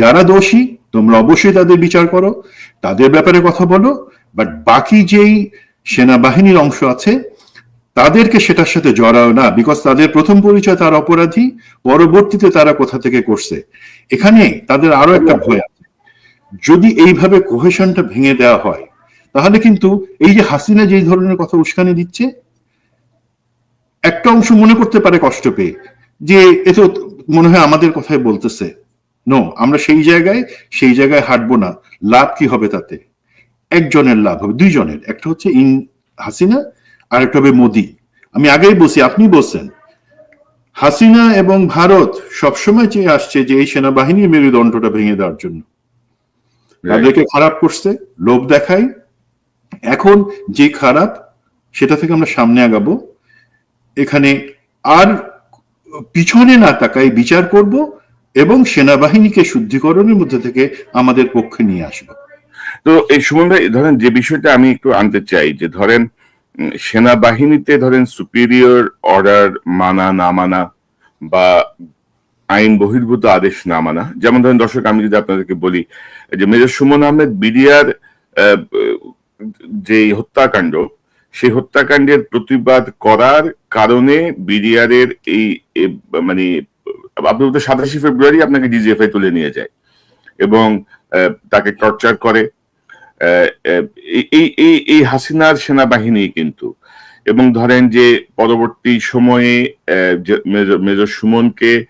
যারা দোষী, তোমরা অবশ্যই তাদের বিচার করো, তাদের ব্যাপারে কথা বলো বাট বাকি যেই সেনাবাহিনীর অংশ আছে, তাদেরকে সেটার সাথে জড়াও না বিকজ তাদের প্রথম পরিচয় তার অপরাধী, পরবর্তীতে তারা কোথা থেকে করছে? এখানে তাদের আরও একটা ভয় আছে। যদি এইভাবে কোহেশনটা ভেঙে দেওয়া হয়, তাহলে কিন্তু এই যে হাসিনা যেই ধরনের কথা উস্কানি দিচ্ছে, একটা অংশ মনে করতে পারে কষ্ট পেয়ে, যে এ তো মনে হয় আমাদের কথাই বলতেছে। নো আমরা সেই জায়গায় সেই জায়গায় হাঁটবো না। লাভ কি হবে তাতে? একজনের লাভ হবে দুইজনের। একটা হচ্ছে ইন হাসিনা আর একটা হবে মোদি। আমি আগেই বলছি আপনি বলছেন। হাসিনা এবং ভারত সবসময় চেয়ে আসছে যে এই সেনাবাহিনীর মেরুদণ্ডটা ভেঙে দেওয়ার জন্য। তাদেরকে খারাপ করছে লোভ দেখায়। এখন যে খারাপ সেটা থেকে আমরা সামনে আগাবো। এখানে আর পিছনে না তাকাই বিচার করব এবং সেনাবাহিনীকে শুদ্ধিকরণের মধ্যে থেকে আমাদের পক্ষে নিয়ে আসব। তো এই সুমন ভাই, ধরেন যে বিষয়টা আমি একটু আনতে চাই, যে ধরেন সেনাবাহিনীতে ধরেন সুপিরিয়র অর্ডার মানা, না মানা, বা আইন বহির্ভূত আদেশ না মানা, যেমন ধরেন দর্শক, আমি যদি আপনাদেরকে বলি, যে মেজর সুমন আহমেদ বিডিআর যে হত্যাকাণ্ড, সেই হত্যাকাণ্ডের প্রতিবাদ করার কারণে বিডিআর এর এই মানে আপনি বলতে সাতাশে ফেব্রুয়ারি আপনাকে ডিজিএফআই তুলে নিয়ে যায় এবং তাকে টর্চার করে। এই- এই হাসিনার সেনাবাহিনী কিন্তু, এবং ধরেন যে পরবর্তী সময়ে মেজর- সুমনকে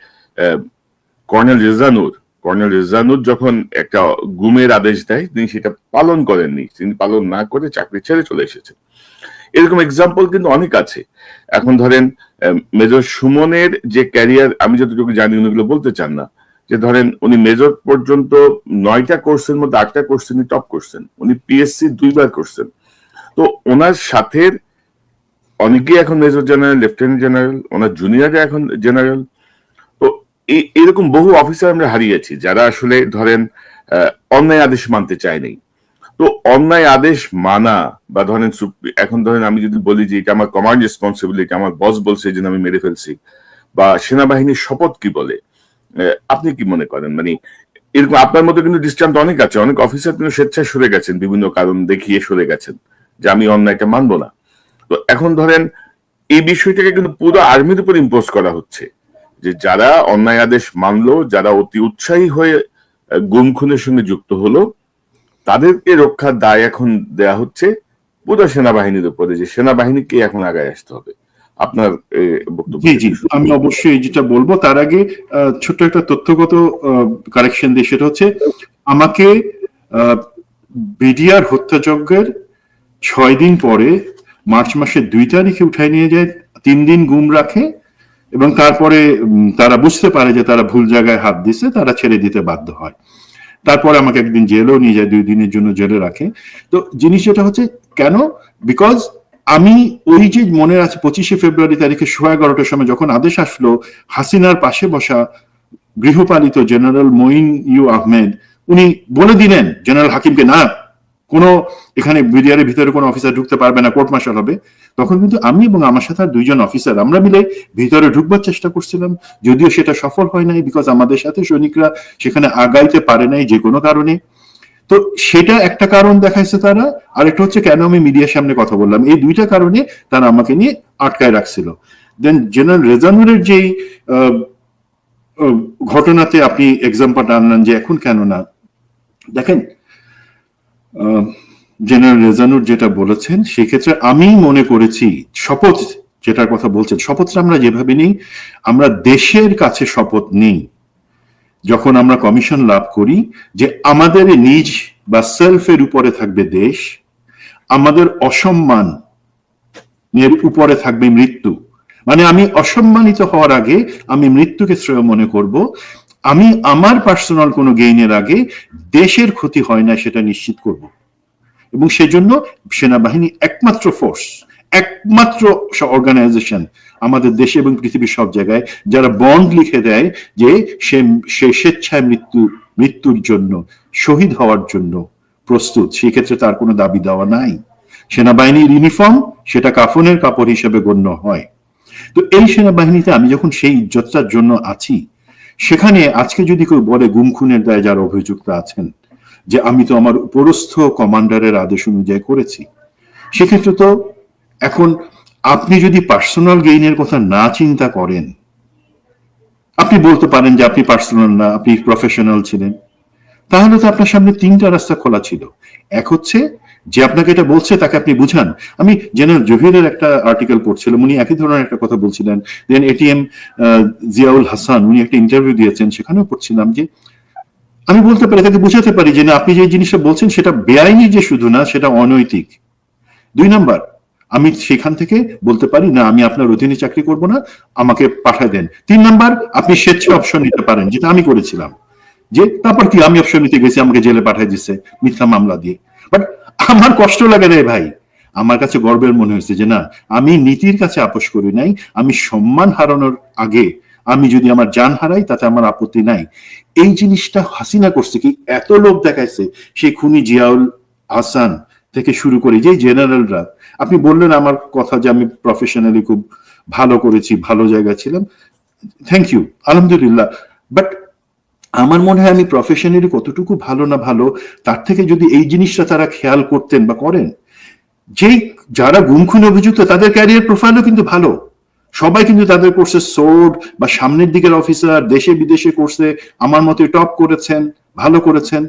কর্নেল রেজানুর কর্নেল রেজানুর যখন একটা গুমের আদেশ দেয়, তিনি সেটা পালন করেননি। তিনি পালন না করে চাকরি ছেড়ে চলে এসেছেন। এরকম এক্সাম্পল কিন্তু অনেক আছে। এখন ধরেন মেজর সুমনের যে ক্যারিয়ার আমি যতটুকু জানি উনিগুলো বলতে চান না। যে ধরেন, উনি মেজর পর্যন্ত নয়টা কোর্সের মধ্যে আটটা কোর্স তিনি টপ করছেন। উনি পিএসসি দুইবার করছেন। তো ওনার সাথে অনেকেই এখন মেজর জেনারেল লেফটেন্যান্ট জেনারেল ওনার জুনিয়ররা এখন জেনারেল তো এরকম বহু অফিসার আমরা হারিয়েছি যারা আসলে ধরেন অন্যায় আদেশ মানতে চায়নি তো অন্যায় আদেশ মানা বা ধরেন এখন ধরেন আমি যদি বলি যে এটা আমার কমান্ড রেসপন্সিবিলিটি আমার বস বলছে জন্য আমি মেরে ফেলছি, বা সেনাবাহিনীর শপথ কি বলে? আপনি কি মনে করেন? মানে এরকম আপনার মতো কিন্তু দৃষ্টান্ত অনেক আছে, অনেক অফিসার কিন্তু স্বেচ্ছায় সরে গেছেন, বিভিন্ন কারণ দেখিয়ে সরে গেছেন যে আমি অন্যায়টা মানবো না। তো এখন ধরেন এই বিষয়টাকে কিন্তু পুরো আর্মির উপর ইম্পোজ করা হচ্ছে, যে যারা অন্যায় আদেশ মানলো, যারা অতি উৎসাহী হয়ে গুম খুনের সঙ্গে যুক্ত হলো তাদেরকে রক্ষার দায় এখন দেয়া হচ্ছে পুরো সেনাবাহিনীর উপরে যে সেনাবাহিনীকে এখন আগায় আসতে হবে। আপনার বক্তব্য জি জি আমি অবশ্যই যেটা বলব তার আগে আহ, ছোট্ট একটা তথ্যগত কারেকশন দিই সেটা হচ্ছে আমাকে বিডিআর হত্যাযজ্ঞের ছয় দিন পরে মার্চ মাসের দুই তারিখে উঠায় নিয়ে যায় তিন দিন গুম রাখে এবং তারপরে তারা বুঝতে পারে যে তারা ভুল জায়গায় হাত দিছে তারা ছেড়ে দিতে বাধ্য হয়। তারপরে আমাকে একদিন জেলেও নিয়ে যায়, দুই দিনের জন্য জেলে রাখে। তো জিনিস যেটা হচ্ছে, কেন? বিকজ আমি ওই যে মনে আছে, পঁচিশে ফেব্রুয়ারি তারিখে সোয়া এগারোটার সময় যখন আদেশ আসলো, হাসিনার পাশে বসা গৃহপালিত জেনারেল মঈন ইউ আহমেদ, উনি বলে দিলেন, জেনারেল হাকিমকে, না, কোনো এখানে বিডিআর ভিতরে কোনো অফিসার ঢুকতে পারবে না, কোর্ট মার্শাল হবে। তখন কিন্তু আমি এবং আমার সাথে আর দুইজন অফিসার আমরা মিলে ভিতরে ঢুকবার চেষ্টা করছিলাম। যদিও সেটা সফল হয় নাই বিকজ আমাদের সাথে সৈনিকরা সেখানে আগাইতে পারে নাই যে কোনো কারণে। তো সেটা একটা কারণ দেখাইছে তারা, আরেকটা হচ্ছে কেন আমি মিডিয়ার সামনে কথা বললাম। এই দুইটা কারণে তারা আমাকে নিয়ে আটকায় রাখছিল। দেন জেনারেল রেজানুরের যেই ঘটনাতে আপনি এক্সাম্পলটা আনলেন যে এখন কেন না। দেখেন জেনারেল রেজানুর যেটা বলেছেন, সেক্ষেত্রে আমি মনে করেছি শপথ যেটার কথা বলছেন, শপথটা আমরা যেভাবে নিই, আমরা দেশের কাছে শপথ নেই। যখন আমরা কমিশন লাভ করি যে আমাদের নিজ বা সেলফের উপরে থাকবে দেশ, আমাদের অসম্মান এর উপরে থাকবে মৃত্যু। মানে আমি অসম্মানিত হওয়ার আগে আমি মৃত্যুকে শ্রেয় মনে করব। আমি আমার পার্সোনাল কোনো গেইনের আগে দেশের ক্ষতি হয় না সেটা নিশ্চিত করব। এবং সেজন্য সেনাবাহিনী একমাত্র ফোর্স একমাত্র অর্গানাইজেশন আমাদের দেশে এবং পৃথিবীর সব জায়গায় যারা বন্ড লিখে দেয় যে সে স্বেচ্ছায় মৃত্যু, মৃত্যুর জন্য, শহীদ হওয়ার জন্য প্রস্তুত। সেক্ষেত্রে তার কোনো দাবি দেওয়া নাই। সেনাবাহিনীর ইউনিফর্ম সেটা কাফনের কাপড় হিসেবে গণ্য হয়। তো এই সেনাবাহিনীতে আমি যখন সেই ইজ্জতটার জন্য আছি, সেখানে আজকে যদি কেউ বলে গুম খুনের দায়ে যারা অভিযুক্ত আছেন যে আমি তো আমার উপরস্থ কমান্ডারের আদেশ অনুযায়ী করেছি। সেক্ষেত্রে তো এখন আপনি যদি পার্সোনাল গেইনের কথা না চিন্তা করেন, আপনি বলতে পারেন যে আপনি পার্সোনাল না, আপনি প্রফেশনাল ছিলেন, তাহলে তো আপনার সামনে তিনটা রাস্তা খোলা ছিল। এক হচ্ছে যে আপনাকে এটা বলছে, তাকে আপনি বুঝান। আমি জেনারেল জহিরের একটা আর্টিকেল পড়ছিলাম, উনি একই ধরনের একটা কথা বলছিলেন। দেন এটিএম জিয়াউল হাসান, উনি একটা ইন্টারভিউ দিয়েছেন, সেখানেও পড়ছিলাম যে আমি বলতে পারি, তাকে বুঝাতে পারি যে না, আপনি যে জিনিসটা বলছেন সেটা বেআইনি যে শুধু না, সেটা অনৈতিক। দুই নাম্বার, আমি সেখান থেকে বলতে পারি, না, আমি আপনার অধীনে চাকরি করব না, আমাকে পাঠায় দেন। তিন নাম্বার, আপনি স্বেচ্ছা অপশন নিতে পারেন, যেটা আমি করেছিলাম। যে, তারপর কি, আমি অপশন নিতে গেছি, আমাকে জেলে পাঠিয়ে দিচ্ছে মিথ্যা মামলা দিয়ে। বাট আমার কষ্ট লাগে রে ভাই। আমার কাছে গর্বের মনে হয়েছে যে না, আমি নীতির কাছে আপোষ করি নাই, আমি সম্মান হারানোর আগে, আমি যদি আমার জান হারাই, তাতে আমার আপত্তি নাই। এই জিনিসটা হাসিনা করছে কি? এত লোক দেখাইছে। সেই খুনি জিয়াউল হাসান থেকে শুরু করে যে জেনারেলরা, আপনি বললেন আমার কথা যে আমি প্রফেশনালি খুব ভালো করেছি, ভালো জায়গায় ছিলাম। থ্যাংক ইউ আলহামদুলিল্লাহ। বাট আমার মনে হয় আমি প্রফেশনালি কতটুকু ভালো না ভালো, তার থেকে যদি এই জিনিসটা তারা খেয়াল করতেন বা করেন, যেই যারা গুম খুনে অভিযুক্ত, তাদের ক্যারিয়ার প্রোফাইলও কিন্তু ভালো। সবাই কিন্তু তাদের কোর্সে সোর্ড বা সামনের দিকের অফিসার দেশে, বিদেশে কোর্সে আমার মতে টপ করেছেন, ভালো করেছেন।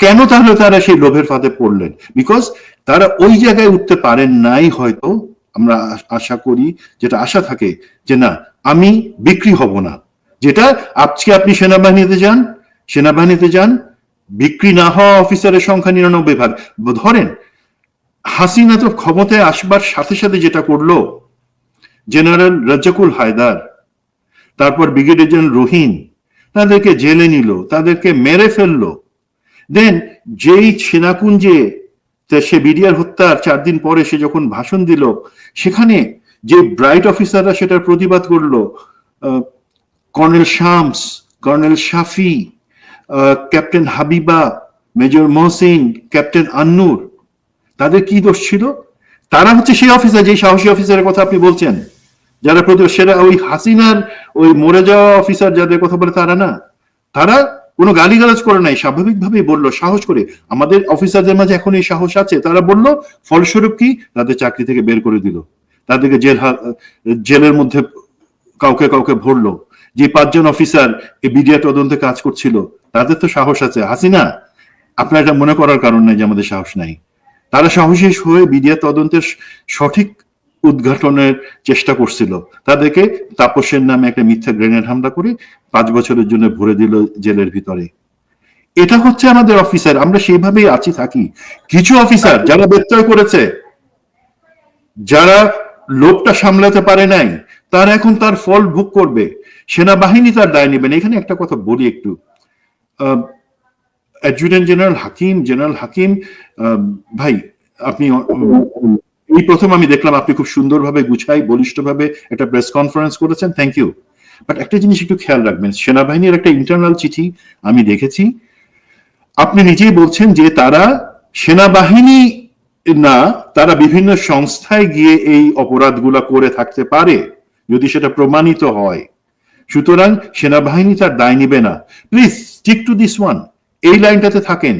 কেন তাহলে তারা সেই লোভের ফাঁদে পড়লেন? বিকজ তারা ওই জায়গায় উঠতে পারেন নাই হয়তো, আমরা আশা করি, যেটা আশা থাকে যে না, আমি বিক্রি হব না। যেটা আজকে আপনি সেনাবাহিনীতে যান সেনাবাহিনীতে যান, বিক্রি না হওয়া অফিসারের সংখ্যা নিরানব্বই ভাগ। ধরেন, হাসিনা তো ক্ষমতায় আসবার সাথে সাথে যেটা করল জেনারেল রাজ্জাকুল হায়দার, তারপর ব্রিগেডিয়ার জেনারেল রহিম তাদেরকে জেলে নিল, তাদেরকে মেরে ফেলল। দেন যেই সেনাকুঞ্জে সে বিডিআর হত্যার চার দিন পরে সে যখন ভাষণ দিল, সেখানে যে ব্রাইট অফিসাররা সেটার প্রতিবাদ করল colonel Shams, colonel Shafi captain Habiba, major Mohsin, captain Annur, তাদের কি দোষ ছিল? তারা হচ্ছে সেই অফিসার যে সাহসী অফিসারের কথা আপনি বলছেন। যারা প্রতি সেটা ওই হাসিনার, ওই মরে যাওয়া অফিসার যাদের কথা বলে তারা না। তারা কোনো গালিগালাজ করে নাই, স্বাভাবিকভাবেই বলল, সাহস করে। আমাদের অফিসারদের মাঝে এখন এই সাহস আছে। তারা বলল, ফলস্বরূপ কি? তাদের চাকরি থেকে বের করে দিল। তাদেরকে জেল জেলের মধ্যে কাউকে কাউকে ভরলো। যে পাঁচজন অফিসার এই বিডিআর তদন্তে কাজ করছিল, তাদের তো সাহস আছে। হাসিনা, আপনার এটা মনে করার কারণ নাই যে আমাদের সাহস নাই। তারা সাহসী হয়ে বিডিআর তদন্তের সঠিক উদ্ঘাটনের চেষ্টা করছিল। তাদেরকে তাপসের নামে একটা মিথ্যা গ্রেনেড হামলা করে পাঁচ বছরের জন্য ভরে দিল জেলের ভিতরে। এটা হচ্ছে আমাদের অফিসার, আমরা সেইভাবেই আছি, থাকি। কিছু অফিসার যারা ব্যত্যয় করেছে, যারা লোকটা সামলাতে পারে নাই, তারা এখন তার ফল ভোগ করবে। সেনাবাহিনী তার দায় নেবেন এখানে একটা কথা বলি একটু। Adjutant general Hakim general Hakim ভাই, আপনি এই প্রথম আমি দেখলাম আপনি খুব সুন্দরভাবে, গুছাই, বলিষ্ঠভাবে একটা প্রেস কনফারেন্স করেছেন থ্যাংক ইউ বাট একটা জিনিস একটু খেয়াল রাখবেন, সেনাবাহিনীর একটা ইন্টারনাল চিঠি আমি দেখেছি। আপনি নিজেই বলছেন যে তারা সেনাবাহিনী না, তারা বিভিন্ন সংস্থায় গিয়ে এই অপরাধগুলা করে থাকতে পারে, যদি সেটা প্রমাণিত হয়। সুতরাং সেনাবাহিনী তার দায় নিবে না। Please stick to this one এই লাইনটাতে থাকেন।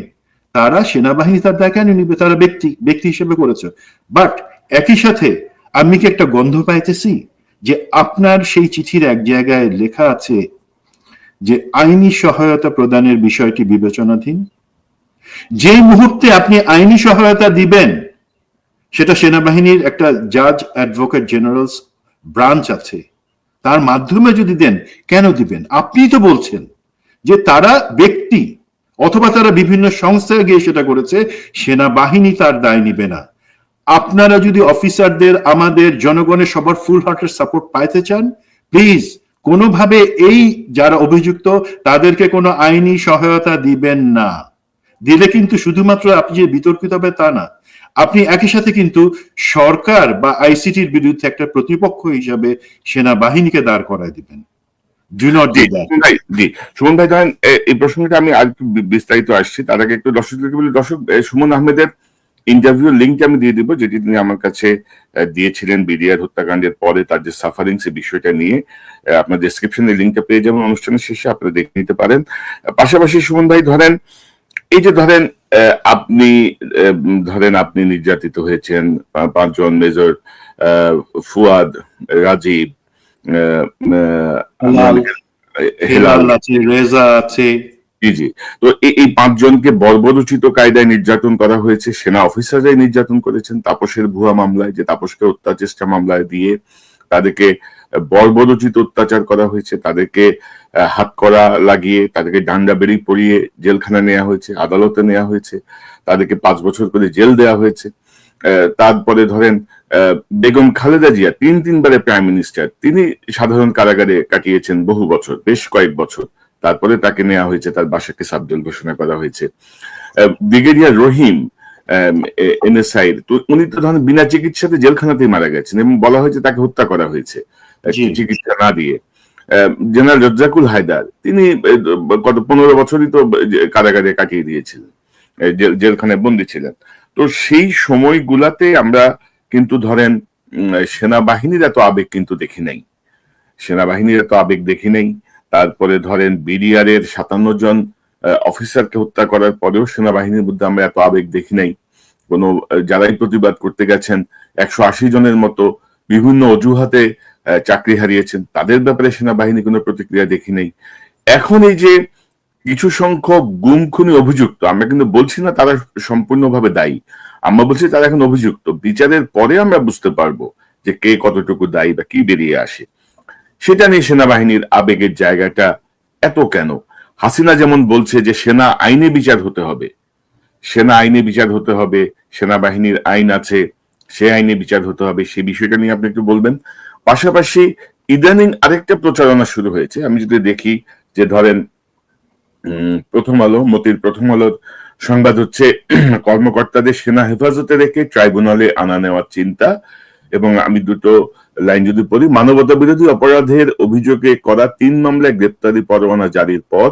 তারা সেনাবাহিনী তার দায় কেন তারা ব্যক্তি ব্যক্তি হিসেবে করেছে। বাট একই সাথে আমি কি একটা গন্ধ পাইতেছি? যে আপনার সেই চিঠির এক জায়গায় লেখা আছে যে আইনি সহায়তা প্রদানের বিষয়টি বিবেচনাধীন। যে মুহূর্তে আপনি আইনি সহায়তা দিবেন, সেটা সেনাবাহিনীর একটা জাজ অ্যাডভোকেট জেনারেলস ব্রাঞ্চ আছে। তার মাধ্যমে যদি দেন, কেন দিবেন? আপনি তো বলছেন যে তারা ব্যক্তি অথবা তারা বিভিন্ন সংস্থায় গিয়ে সেটা করেছে, সেনাবাহিনী তার দায় নিবে না। আপনারা যদি অফিসারদের, আমাদের জনগণের সবার ফুল হার্টের সাপোর্ট পাইতে চান প্লিজ কোনোভাবে এই যারা অভিযুক্ত, তাদেরকে কোনো আইনি সহায়তা দিবেন না। দিলে কিন্তু শুধুমাত্র আপনি যে বিতর্কিত হবে তা না। আপনি একই সাথে কিন্তু সরকার বা আইসিটির বিরুদ্ধে একটা প্রতিপক্ষ হিসাবে সেনাবাহিনীকে দাঁড় করায় দিবেন। ডু নট জি সুমন ভাই। জি। সুমন ভাই ধরেন এই প্রসঙ্গটা আমি আর একটু বিস্তারিত আসছি। তার আগে একটু দর্শকদেরকে বলি দর্শক সুমন আহমেদের ইন্টারভিউ লিঙ্কটা আমি দিয়ে দিব যেটি তিনি আমার কাছে দিয়েছিলেন বিডিআর হত্যাকাণ্ডের পরে তার যে সাফারিং সে বিষয়টা নিয়ে। আপনার ডেসক্রিপশনে লিঙ্কটা পেয়ে যাবেন অনুষ্ঠানের শেষে আপনারা দেখে নিতে পারেন। পাশাপাশি সুমন ভাই ধরেন এই যে ধরেন আহ, আপনি ধরেন আপনি নির্যাতিত হয়েছেন পাঁচজন মেজর আহ, ফুয়াদ রাজীব হেলাল। আছে রেজা আছে। জি জি। তো এই পাঁচজনকে বর্বরোচিত কায়দায় নির্যাতন করা হয়েছে সেনা অফিসাররাই নির্যাতন করেছেন তাপসের ভুয়া মামলায় যে তাপসকে হত্যা চেষ্টা মামলায় দিয়ে তাদেরকে বর্বরোচিত অত্যাচার করা হয়েছে তাদেরকে হাত করা লাগিয়ে তাদেরকে ডান্ডা বেরি পরিয়ে জেলখানা নেওয়া হয়েছে আদালতে নেওয়া হয়েছে তাদেরকে পাঁচ বছর করে জেল দেওয়া হয়েছে। তারপরে ধরেন আহ, বেগম খালেদা জিয়া তিন তিনবারে প্রাইম মিনিস্টার তিনি সাধারণ কারাগারে কাটিয়েছেন বহু বছর বেশ কয়েক বছর। তারপরে তাকে নেওয়া হয়েছে তার বাসাকে সাবজেল ঘোষণা করা হয়েছে। ব্রিগেডিয়ার রহিম এনএসআই তো উনি তো ধরেন বিনা চিকিৎসাতে জেলখানাতেই মারা গেছেন এবং বলা হয়েছে তাকে হত্যা করা হয়েছে চিকিৎসা না দিয়ে। আহ, জেনারেল রজ্জাকুল হায়দার তিনি গত পনেরো বছরই তো কারাগারে কাটিয়ে দিয়েছিলেন জেল- জেলখানায় বন্দী ছিলেন। তো সেই সময়গুলাতে আমরা কিন্তু ধরেন সেনাবাহিনীর এত আবেগ কিন্তু দেখি নাই। সেনাবাহিনীর এত আবেগ দেখি নাই। তারপরে ধরেন বিডিআর এর সাতান্ন জন অফিসারকে হত্যা করার পরেও সেনাবাহিনীর মধ্যে আমরা এত আবেগ দেখি নাই। কোন, যারাই প্রতিবাদ করতে গেছেন, একশো আশি জনের মতো বিভিন্ন অজুহাতে চাকরি হারিয়েছেন, তাদের ব্যাপারে সেনাবাহিনী কোনো প্রতিক্রিয়া দেখি নাই। এখন এই যে কিছু সংখ্যক গুম খুনি অভিযুক্ত, আমরা কিন্তু বলছি না তারা সম্পূর্ণভাবে দায়ী। আমরা বলছি তারা এখন অভিযুক্ত। বিচারের পরে আমরা বুঝতে পারব যে কে কতটুকু দায়ী বা কি বেরিয়ে আসে। সেটা নিয়ে সেনাবাহিনীর আবেগের জায়গাটা এত কেন? হাসিনা যেমন বলছে যে সেনা আইনে বিচার হতে হবে। সেনা আইনে বিচার হতে হবে, সেনাবাহিনীর আইন আছে, সে আইনে বিচার হতে হবে সেই বিষয়টা নিয়ে আপনি একটু বলবেন। পাশাপাশি ইদানিং আরেকটা প্রচারণা শুরু হয়েছে। আমি যদি দেখি যে ধরেন প্রথম আলো, মতির প্রথম আলোর সংবাদ হচ্ছে, কর্মকর্তাদের সেনা হেফাজতে রেখে ট্রাইব্যুনালে আনা নেওয়ার চিন্তা এবং আমি দুটো লাইন যদি পড়ি মানবতা বিরোধী অপরাধের অভিযোগে করা তিন মামলায় গ্রেপ্তারি পরোয়ানা জারির পর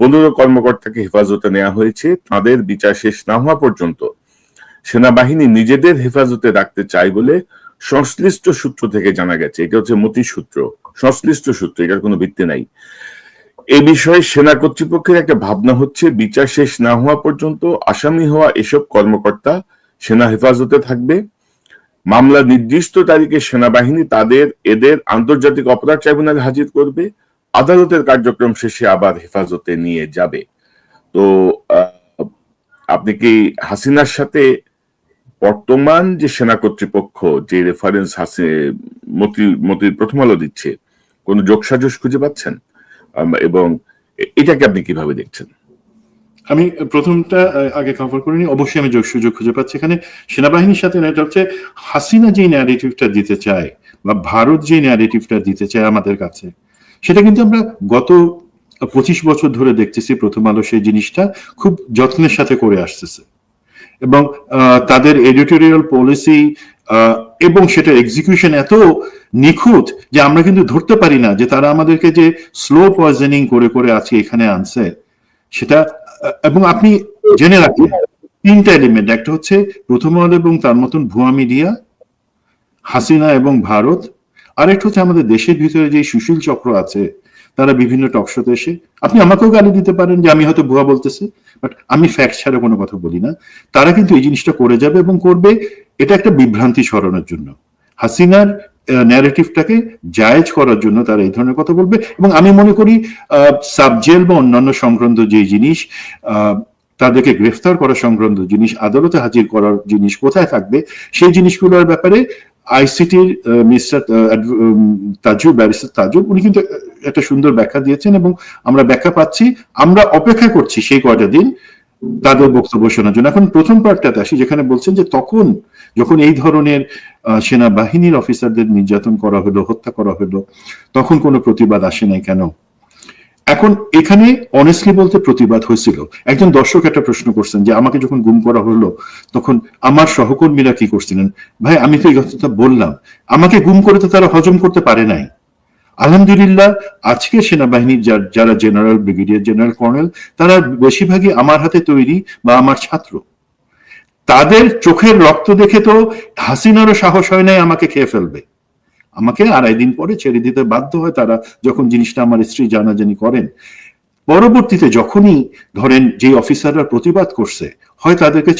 পনেরো কর্মকর্তাকে হেফাজতে নেওয়া হয়েছে। তাদের বিচার শেষ না হওয়া পর্যন্ত সেনাবাহিনী নিজেদের হেফাজতে রাখতে চায় বলে সংশ্লিষ্ট সূত্র থেকে জানা গেছে। এটা হচ্ছে মতি সূত্র। সংশ্লিষ্ট সূত্র, এটার কোনো ভিত্তি নাই। এ বিষয়ে সেনা কর্তৃপক্ষের একটা ভাবনা হচ্ছে, বিচার শেষ না হওয়া পর্যন্ত আসামি হওয়া এসব কর্মকর্তা সেনা হেফাজতে থাকবে। মামলা নির্দিষ্ট তারিখে সেনাবাহিনী তাদের, এদের আন্তর্জাতিক অপরাধ ট্রাইব্যুনালে হাজির করবে। আদালতের কার্যক্রম শেষে আবার হেফাজতে নিয়ে যাবে। তো আপনি কি হাসিনার সাথে বর্তমান যে সেনা কর্তৃপক্ষ, যে রেফারেন্স হাসি মতি মতির প্রথম আলো দিচ্ছে, কোন যোগসাজশ খুঁজে পাচ্ছেন? এবং এটাকে আপনি কীভাবে দেখছেন? আমি প্রথমটা আগে কভার করিনি অবশ্যই আমি যোগ সুযোগ খুঁজে পাচ্ছি এখানে। সেনাবাহিনীর সাথে এটা হচ্ছে হাসিনা যে ন্যারেটিভটা দিতে চায়, বা ভারত যে ন্যারেটিভটা দিতে চায় আমাদের কাছে, সেটা কিন্তু আমরা গত পঁচিশ বছর ধরে দেখতেছি প্রথম আলো সেই জিনিসটা খুব যত্নের সাথে করে আসতেছে। এবং তাদের এডিটোরিয়াল পলিসি এবং সেটা এক্সিকিউশন এত নিখুঁত যে আমরা কিন্তু ধরতে পারি না যে তারা আমাদেরকে যে স্লো পয়জনিং করে করে আজকে এখানে আনছে, সেটা, এবং আপনি জেনে রাখুন, তিনটা এলিমেন্ট একটা হচ্ছে প্রথম আলো এবং তার মতন ভুয়া মিডিয়া হাসিনা এবং ভারত, আরেকটা হচ্ছে আমাদের দেশের ভিতরে যে সুশীল চক্র আছে তারা বিভিন্ন টকশোতে এসে, আপনি আমাকেও গালি দিতে পারেন যে আমি হয়তো ভুয়া বলতেছি বাট আমি ফ্যাক্ট ছাড়া কোনো কথা বলি না। তারা কিন্তু এই জিনিসটা করে যাবে এবং করবে, এটা একটা বিভ্রান্তি সরানোর জন্য। হাসিনার ন্যারেটিভটাকে জায়েজ করার জন্য তারা এই ধরনের কথা বলবে এবং আমি মনে করি সাবজেল বা অন্যান্য সংক্রান্ত যে জিনিস তাদেরকে গ্রেফতার করা সংক্রান্ত জিনিস, আদালতে হাজির করার জিনিস কোথায় থাকবে, সেই জিনিসগুলোর ব্যাপারে আইসিটির মিস্টার ব্যারিস্টার তাজুব উনি কিন্তু একটা সুন্দর ব্যাখ্যা দিয়েছেন এবং আমরা ব্যাখ্যা পাচ্ছি, আমরা অপেক্ষা করছি সেই কয়টা দিন তাদের বক্তব্য শোনার জন্য। এখন প্রথম পার্টটাতে আসি, যেখানে বলছেন যে তখন যখন এই ধরনের সেনাবাহিনীর অফিসারদের নির্যাতন করা হলো, হত্যা করা হলো, তখন কোনো প্রতিবাদ আসে নাই কেন? এখন এখানে অনেস্টলি বলতে প্রতিবাদ হয়েছিল। একজন দর্শক একটা প্রশ্ন করছেন যে, আমাকে যখন গুম করা হলো, তখন আমার সহকর্মীরা কি করছিলেন? ভাই, আমি তো এই কথাটা বললাম। আমাকে গুম করে তো তারা হজম করতে পারে নাই। আলহামদুলিল্লাহ, আজকে সেনাবাহিনীর যারা জেনারেল ব্রিগেডিয়ার জেনারেল কর্নেল, তারা বেশিরভাগই আমার হাতে তৈরি বা আমার ছাত্র। তাদের চোখের রক্ত দেখে তো হাসিনারও সাহস হয় নাই আমাকে খেয়ে ফেলবে। আমাকে আড়াই দিন পরে ছেড়ে দিতে বাধ্য হয় তারা যখন জিনিসটা আমার স্ত্রী জানাজানি করেন। পরবর্তীতে যখনই ধরেন যে অফিসাররা প্রতিবাদ করছে, হয় তাদেরকে